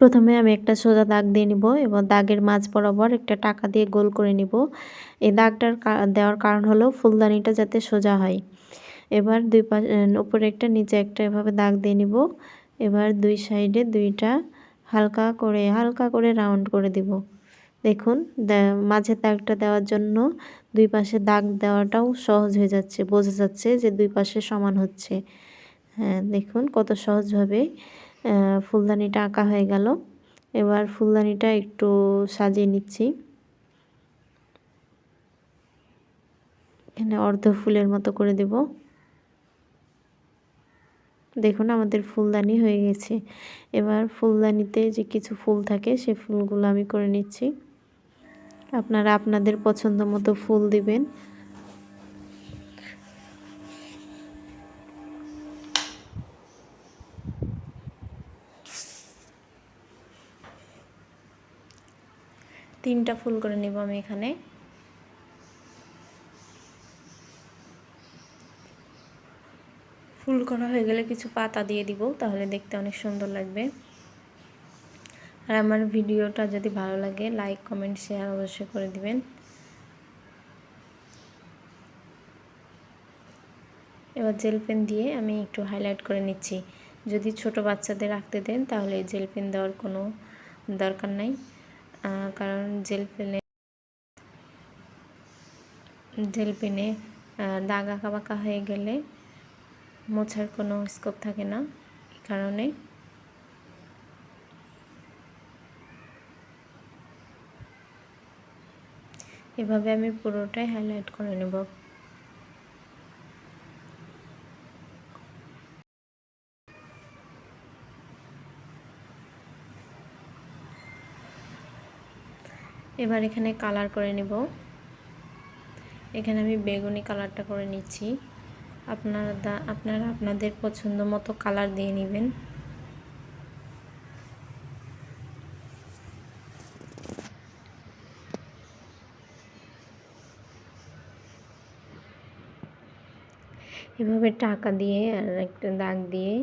প্রথমে আমি একটা সোজা দাগ দিয়ে নিব এবং দাগের মাঝ বরাবর একটা টাকা দিয়ে গোল করে নিব। এই দাগটার দেওয়ার কারণ হলো ফুলদানিটা যাতে সোজা হয়। এবার দুই পাশে উপরে একটা, নিচে একটা এভাবে দাগ দিয়ে নিব। এবার দুই সাইডে দুইটা হালকা করে হালকা করে রাউন্ড করে দিব। দেখুন মাঝে দাগটা দেওয়ার জন্য দুই পাশে দাগ দেওয়াটাও সহজ হয়ে যাচ্ছে, বোঝা যাচ্ছে যে দুই পাশে সমান হচ্ছে। হ্যাঁ দেখুন কত সহজভাবে ফুলদানিটা আঁকা হয়ে গেল। এবার ফুলদানিটা একটু সাজিয়ে নিচ্ছি। এখানে অর্ধ ফুলের মতো করে দেব। দেখুন, আমাদের ফুলদানি হয়ে গেছে। এবার ফুলদানিতে যে কিছু ফুল থাকে, সে ফুলগুলো আমি করে নিচ্ছি। আপনারা আপনাদের পছন্দ মতো ফুল দিবেন। তিনটা ফুল করে নিব আমি এখানে। ফুল করা হয়ে গেলে কিছু পাতা দিয়ে দিব, তাহলে দেখতে অনেক সুন্দর লাগবে। আর আমার ভিডিওটা যদি ভালো লাগে, লাইক, কমেন্ট, শেয়ার অবশ্যই করে দিবেন। এবার জেল পেন দিয়ে আমি একটু হাইলাইট করে নিচ্ছি। যদি ছোট বাচ্চাদের রাখতে দেন, তাহলে জেল পেন দেওয়ার কোনো দরকার নাই। কারণ জেল পেনে জেল পেনে দাগ আঁকা বাঁকা হয়ে গেলে মোছার কোনো স্কোপ থাকে না এই কারণে। এভাবে আমি পুরোটাই হাইলাইট করে নেব। এবার এখানে কালার করে নেব। এখানে আমি বেগুনি কালারটা করে নিচ্ছি। আপনারা আপনারা আপনাদের পছন্দ মতো কালার দিয়ে নেবেন। এভাবে টাকা দিয়ে আর একটা দাগ দিয়ে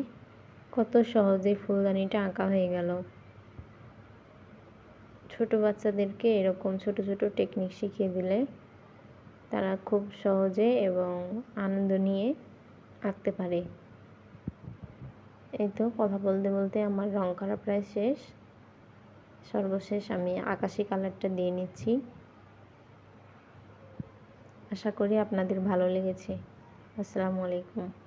কত সহজে ফুলদানিটা আঁকা হয়ে গেল। ছোট বাচ্চাদেরকে এরকম ছোট ছোট টেকনিক শিখিয়ে দিলে তারা খুব সহজে এবং আনন্দ নিয়ে আঁকতে পারে। এই তো কথা বলতে বলতে আমার রং করা প্রায় শেষ। সর্বশেষ আমি আকাশি কালারটা দিয়ে নিচ্ছি। আশা করি আপনাদের ভালো লেগেছে। আসসালামু আলাইকুম।